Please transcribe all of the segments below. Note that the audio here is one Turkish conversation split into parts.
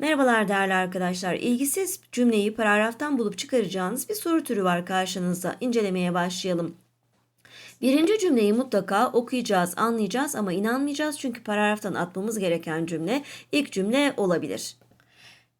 Merhabalar değerli arkadaşlar. İlgisiz cümleyi paragraftan bulup çıkaracağınız bir soru türü var karşınızda. İncelemeye başlayalım. Birinci cümleyi mutlaka okuyacağız, anlayacağız ama inanmayacağız çünkü paragraftan atmamız gereken cümle ilk cümle olabilir.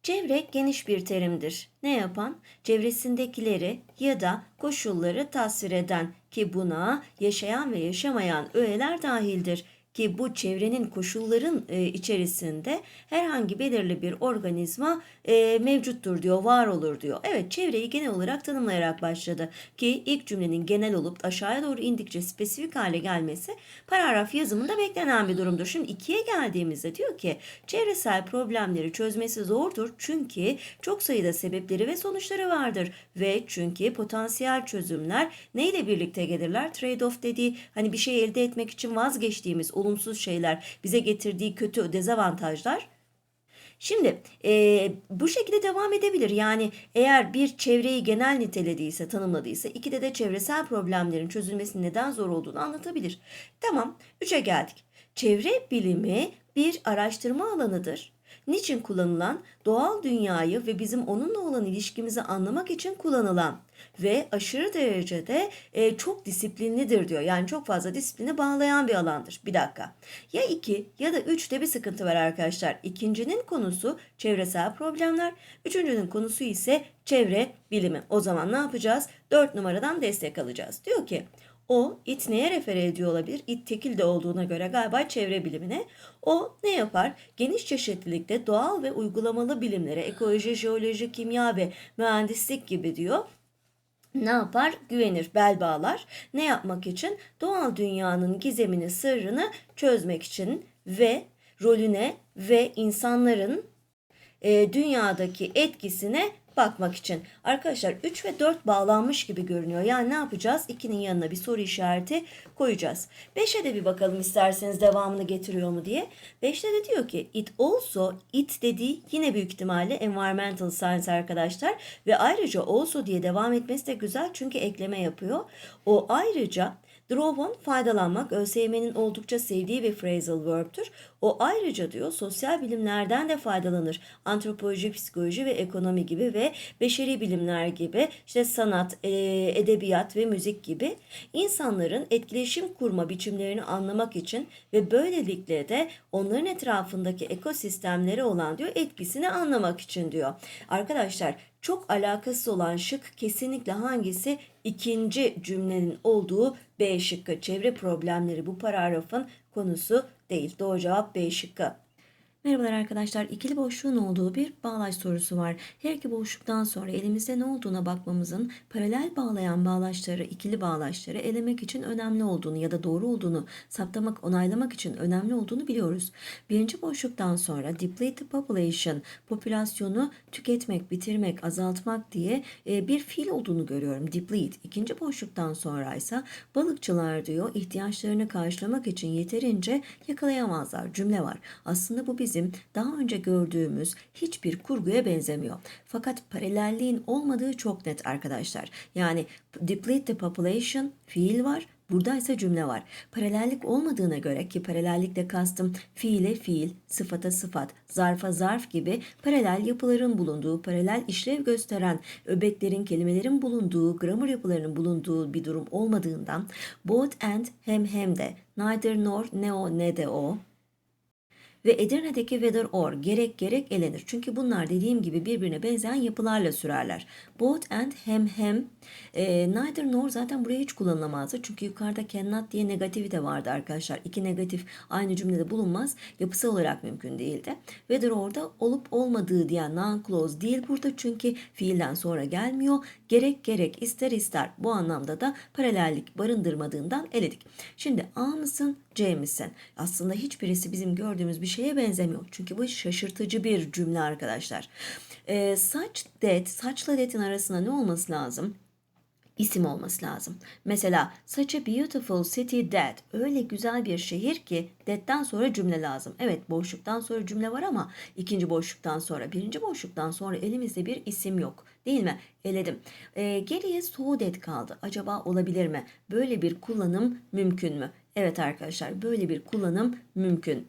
Çevre geniş bir terimdir. Ne yapan? Çevresindekileri ya da koşulları tasvir eden ki buna yaşayan ve yaşamayan öğeler dahildir ki bu çevrenin koşulların e, içerisinde herhangi belirli bir organizma e, mevcuttur diyor, var olur diyor. Evet çevreyi genel olarak tanımlayarak başladı ki ilk cümlenin genel olup aşağıya doğru indikçe spesifik hale gelmesi paragraf yazımında beklenen bir durumdur. Şimdi ikiye geldiğimizde diyor ki çevresel problemleri çözmesi zordur çünkü çok sayıda sebepleri ve sonuçları vardır ve çünkü potansiyel çözümler neyle birlikte gelirler? Trade-off dediği hani bir şey elde etmek için vazgeçtiğimiz olumsuz şeyler bize getirdiği kötü dezavantajlar Şimdi e, bu şekilde devam edebilir. Yani eğer bir çevreyi genel nitelediyse, tanımladıysa ikide de çevresel problemlerin çözülmesinin neden zor olduğunu anlatabilir. Tamam, üçe geldik. Çevre bilimi bir araştırma alanıdır. Niçin kullanılan? Doğal dünyayı ve bizim onunla olan ilişkimizi anlamak için kullanılan ve aşırı derecede e, çok disiplinlidir diyor. Yani çok fazla disipline bağlayan bir alandır. Bir dakika. Ya iki ya da üçte bir sıkıntı var arkadaşlar. İkincinin konusu çevresel problemler. Üçüncünün konusu ise çevre bilimi. O zaman ne yapacağız? Dört numaradan destek alacağız. Diyor ki o it neye refere ediyor olabilir? It tekil de olduğuna göre galiba çevre bilimine. O ne yapar? Geniş çeşitlilikte doğal ve uygulamalı bilimlere, ekoloji, jeoloji, kimya ve mühendislik gibi diyor ne yapar? Güvenir, bel bağlar. Ne yapmak için? Doğal dünyanın gizemini, sırrını çözmek için ve rolüne ve insanların e, dünyadaki etkisine bakmak için. Arkadaşlar 3 ve 4 bağlanmış gibi görünüyor. Yani ne yapacağız? 2'nin yanına bir soru işareti koyacağız. 5'e de bir bakalım isterseniz devamını getiriyor mu diye. 5'te de diyor ki it also, it dediği yine büyük ihtimalle environmental science arkadaşlar. Ve ayrıca also diye devam etmesi de güzel çünkü ekleme yapıyor. O ayrıca Drawon faydalanmak ÖSYM'nin oldukça sevdiği bir phrasal verb'tür. O ayrıca diyor sosyal bilimlerden de faydalanır. Antropoloji, psikoloji ve ekonomi gibi ve beşeri bilimler gibi işte sanat, e, edebiyat ve müzik gibi insanların etkileşim kurma biçimlerini anlamak için ve böylelikle de onların etrafındaki ekosistemleri olan diyor etkisini anlamak için diyor. Arkadaşlar çok alakası olan şık kesinlikle hangisi? ikinci cümlenin olduğu B şıkkı. Çevre problemleri bu paragrafın konusu değil. Doğru cevap B şıkkı. Merhabalar arkadaşlar. İkili boşluğun olduğu bir bağlaç sorusu var. Her iki boşluktan sonra elimizde ne olduğuna bakmamızın paralel bağlayan bağlaçları, ikili bağlaçları elemek için önemli olduğunu ya da doğru olduğunu saptamak, onaylamak için önemli olduğunu biliyoruz. Birinci boşluktan sonra deplete the population, popülasyonu tüketmek, bitirmek, azaltmak diye e, bir fiil olduğunu görüyorum. Deplete. İkinci boşluktan sonra ise balıkçılar diyor ihtiyaçlarını karşılamak için yeterince yakalayamazlar. Cümle var. Aslında bu bir bizim daha önce gördüğümüz hiçbir kurguya benzemiyor. Fakat paralelliğin olmadığı çok net arkadaşlar. Yani deplete the population fiil var. Burada ise cümle var. Paralellik olmadığına göre ki paralellikle kastım fiile fiil, sıfata sıfat, zarfa zarf gibi paralel yapıların bulunduğu, paralel işlev gösteren öbeklerin, kelimelerin bulunduğu, grammar yapılarının bulunduğu bir durum olmadığından both and hem hem de neither nor ne o ne de o ve Edirne'deki whether or gerek gerek elenir. Çünkü bunlar dediğim gibi birbirine benzeyen yapılarla sürerler. Both and hem hem e, neither nor zaten buraya hiç kullanılamazdı. Çünkü yukarıda cannot diye negatifi de vardı arkadaşlar. İki negatif aynı cümlede bulunmaz. Yapısal olarak mümkün değildi. Whether orada olup olmadığı diye non clause değil burada çünkü fiilden sonra gelmiyor. Gerek gerek ister ister bu anlamda da paralellik barındırmadığından eledik. Şimdi A mısın C misin? Aslında hiçbirisi bizim gördüğümüz bir şeye benzemiyor. Çünkü bu şaşırtıcı bir cümle arkadaşlar. E, such that, saçla that'in arasında ne olması lazım? isim olması lazım. Mesela such a beautiful city that öyle güzel bir şehir ki that'ten sonra cümle lazım. Evet boşluktan sonra cümle var ama ikinci boşluktan sonra birinci boşluktan sonra elimizde bir isim yok. Değil mi? Eledim. E, geriye so that kaldı. Acaba olabilir mi? Böyle bir kullanım mümkün mü? Evet arkadaşlar böyle bir kullanım mümkün.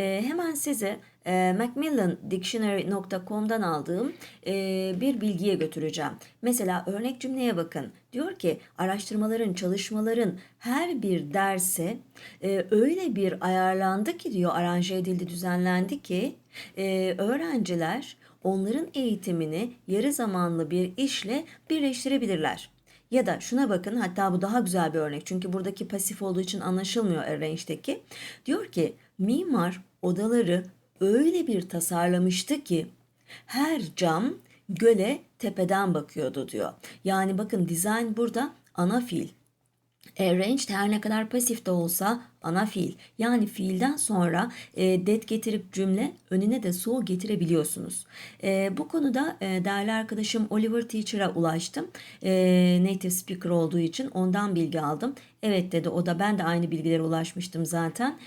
E, hemen size e, macmillandictionary.com'dan aldığım e, bir bilgiye götüreceğim. Mesela örnek cümleye bakın. Diyor ki araştırmaların, çalışmaların her bir derse e, öyle bir ayarlandı ki diyor aranje edildi, düzenlendi ki e, öğrenciler onların eğitimini yarı zamanlı bir işle birleştirebilirler. Ya da şuna bakın hatta bu daha güzel bir örnek çünkü buradaki pasif olduğu için anlaşılmıyor arrange'deki. Diyor ki mimar odaları öyle bir tasarlamıştı ki her cam göle tepeden bakıyordu diyor. Yani bakın design burada ana fiil. Arranged her ne kadar pasif de olsa ana fiil. Yani fiilden sonra e, that getirip cümle önüne de so getirebiliyorsunuz. E, bu konuda e, değerli arkadaşım Oliver Teacher'a ulaştım. E, native speaker olduğu için ondan bilgi aldım. Evet dedi o da ben de aynı bilgilere ulaşmıştım zaten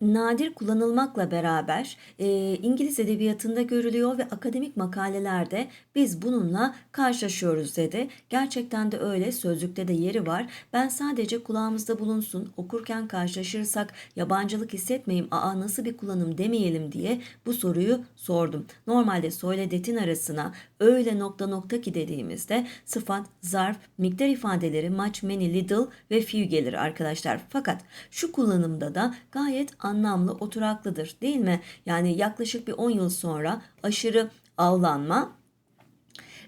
nadir kullanılmakla beraber e, İngiliz edebiyatında görülüyor ve akademik makalelerde biz bununla karşılaşıyoruz dedi. Gerçekten de öyle sözlükte de yeri var. Ben sadece kulağımızda bulunsun okurken karşılaşırsak yabancılık hissetmeyeyim aa nasıl bir kullanım demeyelim diye bu soruyu sordum. Normalde söyledetin arasına öyle nokta nokta ki dediğimizde sıfat, zarf, miktar ifadeleri much, many, little ve few gelir arkadaşlar. Fakat şu kullanımda da gayet anlamlı, oturaklıdır değil mi? Yani yaklaşık bir 10 yıl sonra aşırı avlanma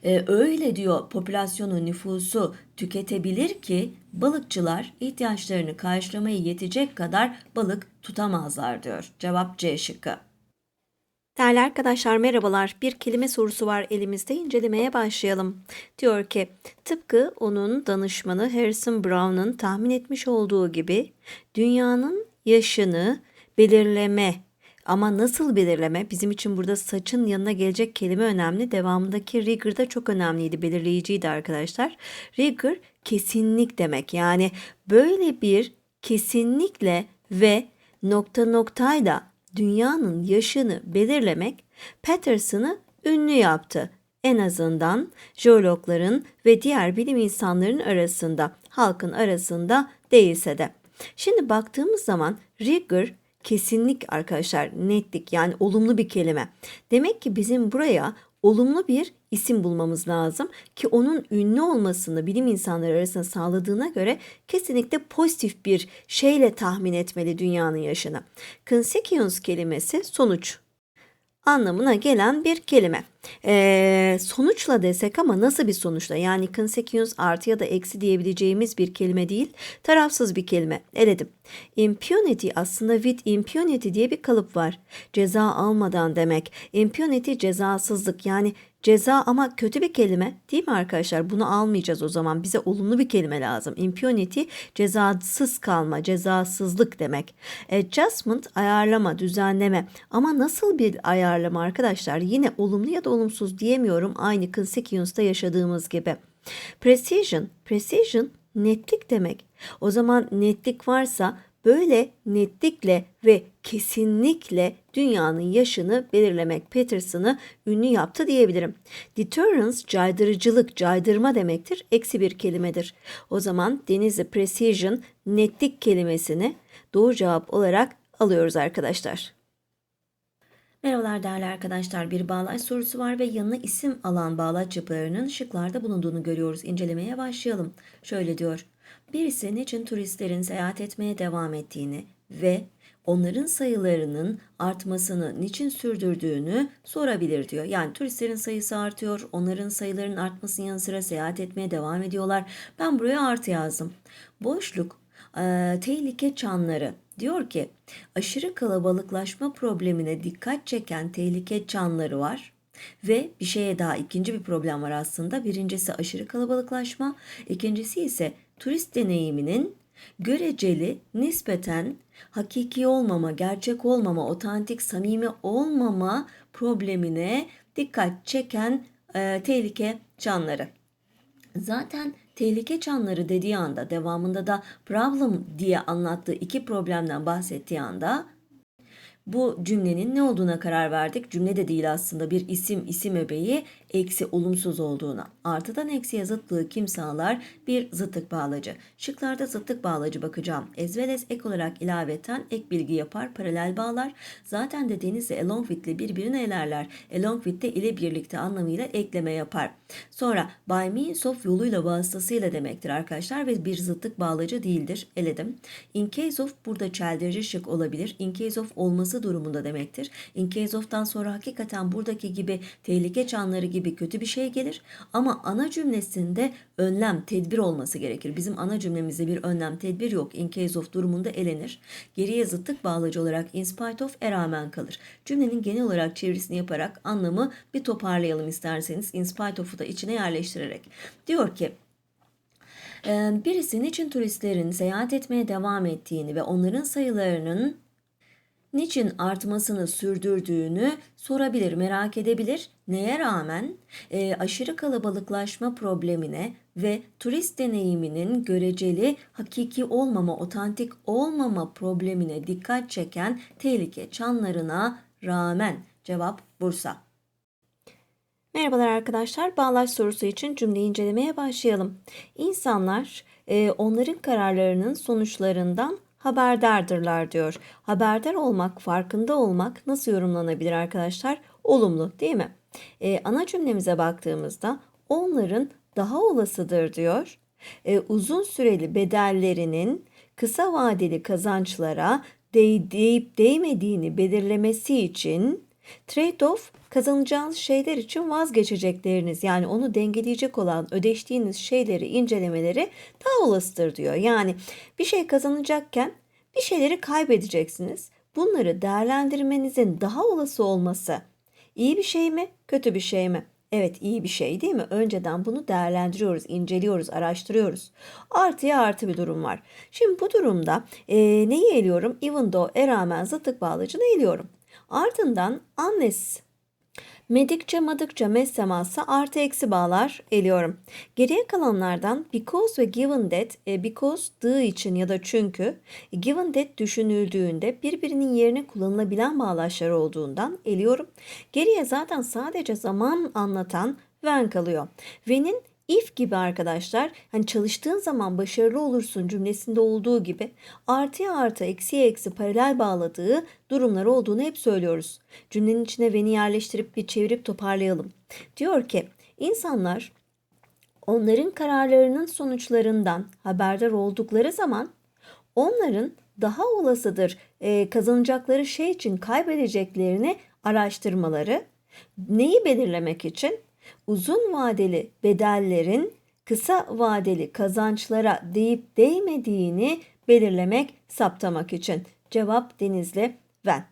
ee, öyle diyor popülasyonun nüfusu tüketebilir ki balıkçılar ihtiyaçlarını karşılamaya yetecek kadar balık tutamazlar diyor. Cevap C şıkkı. Değerli arkadaşlar merhabalar. Bir kelime sorusu var elimizde incelemeye başlayalım. Diyor ki tıpkı onun danışmanı Harrison Brown'un tahmin etmiş olduğu gibi dünyanın yaşını belirleme ama nasıl belirleme? Bizim için burada saçın yanına gelecek kelime önemli. Devamındaki rigor da çok önemliydi, belirleyiciydi arkadaşlar. Rigor kesinlik demek. Yani böyle bir kesinlikle ve nokta noktayla dünyanın yaşını belirlemek Patterson'ı ünlü yaptı. En azından jeologların ve diğer bilim insanların arasında, halkın arasında değilse de. Şimdi baktığımız zaman rigor kesinlik arkadaşlar, netlik yani olumlu bir kelime. Demek ki bizim buraya olumlu bir isim bulmamız lazım ki onun ünlü olmasını bilim insanları arasında sağladığına göre kesinlikle pozitif bir şeyle tahmin etmeli dünyanın yaşını. Consequence kelimesi sonuç anlamına gelen bir kelime. Ee, sonuçla desek ama nasıl bir sonuçla? Yani consequence artı ya da eksi diyebileceğimiz bir kelime değil, tarafsız bir kelime. Eledim. Impunity aslında with impunity diye bir kalıp var. Ceza almadan demek. Impunity cezasızlık yani Ceza ama kötü bir kelime değil mi arkadaşlar? Bunu almayacağız o zaman. Bize olumlu bir kelime lazım. Impunity cezasız kalma, cezasızlık demek. Adjustment ayarlama, düzenleme. Ama nasıl bir ayarlama arkadaşlar? Yine olumlu ya da olumsuz diyemiyorum. Aynı consequence'da yaşadığımız gibi. Precision, precision netlik demek. O zaman netlik varsa Böyle netlikle ve kesinlikle dünyanın yaşını belirlemek Peterson'ı ünlü yaptı diyebilirim. Deterrence caydırıcılık, caydırma demektir. Eksi bir kelimedir. O zaman Denizli Precision netlik kelimesini doğru cevap olarak alıyoruz arkadaşlar. Merhabalar değerli arkadaşlar. Bir bağlaç sorusu var ve yanına isim alan bağlaç yapılarının şıklarda bulunduğunu görüyoruz. İncelemeye başlayalım. Şöyle diyor. Birisi niçin turistlerin seyahat etmeye devam ettiğini ve onların sayılarının artmasını niçin sürdürdüğünü sorabilir diyor. Yani turistlerin sayısı artıyor, onların sayılarının artmasının yanı sıra seyahat etmeye devam ediyorlar. Ben buraya artı yazdım. Boşluk, e, tehlike çanları diyor ki aşırı kalabalıklaşma problemine dikkat çeken tehlike çanları var. Ve bir şeye daha ikinci bir problem var aslında. Birincisi aşırı kalabalıklaşma, ikincisi ise turist deneyiminin göreceli, nispeten hakiki olmama, gerçek olmama, otantik, samimi olmama problemine dikkat çeken e, tehlike çanları. Zaten tehlike çanları dediği anda devamında da problem diye anlattığı iki problemden bahsettiği anda bu cümlenin ne olduğuna karar verdik. Cümle de değil aslında bir isim isim öbeği eksi olumsuz olduğuna. Artıdan eksiye zıtlığı kim sağlar? Bir zıtlık bağlacı. Şıklarda zıtlık bağlacı bakacağım. As ek olarak ilaveten ek bilgi yapar, paralel bağlar. Zaten de denizle along with'le birbirini elerler. Along with de ile birlikte anlamıyla ekleme yapar. Sonra by means of yoluyla vasıtasıyla demektir arkadaşlar ve bir zıtlık bağlacı değildir. Eledim. In case of burada çeldirici şık olabilir. In case of olması durumunda demektir. In case of'tan sonra hakikaten buradaki gibi tehlike çanları gibi kötü bir şey gelir. Ama ana cümlesinde önlem, tedbir olması gerekir. Bizim ana cümlemizde bir önlem, tedbir yok. In case of durumunda elenir. Geriye zıtlık bağlacı olarak in spite of e rağmen kalır. Cümlenin genel olarak çevirisini yaparak anlamı bir toparlayalım isterseniz. In spite of'u da içine yerleştirerek. Diyor ki ee, Birisi niçin turistlerin seyahat etmeye devam ettiğini ve onların sayılarının niçin artmasını sürdürdüğünü sorabilir, merak edebilir. Neye rağmen e, aşırı kalabalıklaşma problemine ve turist deneyiminin göreceli, hakiki olmama, otantik olmama problemine dikkat çeken tehlike çanlarına rağmen cevap Bursa. Merhabalar arkadaşlar. Bağlaç sorusu için cümleyi incelemeye başlayalım. İnsanlar e, onların kararlarının sonuçlarından haberdardırlar diyor. Haberdar olmak, farkında olmak nasıl yorumlanabilir arkadaşlar? Olumlu değil mi? E, ana cümlemize baktığımızda onların daha olasıdır diyor. E, uzun süreli bedellerinin kısa vadeli kazançlara değ, değip değmediğini belirlemesi için trade-off kazanacağınız şeyler için vazgeçecekleriniz yani onu dengeleyecek olan ödeştiğiniz şeyleri incelemeleri daha olasıdır diyor. Yani bir şey kazanacakken bir şeyleri kaybedeceksiniz. Bunları değerlendirmenizin daha olası olması iyi bir şey mi, kötü bir şey mi? Evet iyi bir şey değil mi? Önceden bunu değerlendiriyoruz, inceliyoruz, araştırıyoruz. Artıya artı bir durum var. Şimdi bu durumda e, neyi eliyorum? Even though e rağmen zıtlık bağlacını eliyorum. Ardından unless Medikçe madıkça mes teması artı eksi bağlar eliyorum. Geriye kalanlardan because ve given that, e, because dığı için ya da çünkü, given that düşünüldüğünde birbirinin yerine kullanılabilen bağlaçlar olduğundan eliyorum. Geriye zaten sadece zaman anlatan when kalıyor. When'in if gibi arkadaşlar hani çalıştığın zaman başarılı olursun cümlesinde olduğu gibi artıya artı eksiye eksi paralel bağladığı durumlar olduğunu hep söylüyoruz. Cümlenin içine veni yerleştirip bir çevirip toparlayalım. Diyor ki insanlar onların kararlarının sonuçlarından haberdar oldukları zaman onların daha olasıdır e, kazanacakları şey için kaybedeceklerini araştırmaları neyi belirlemek için uzun vadeli bedellerin kısa vadeli kazançlara değip değmediğini belirlemek, saptamak için. Cevap Denizli Ven.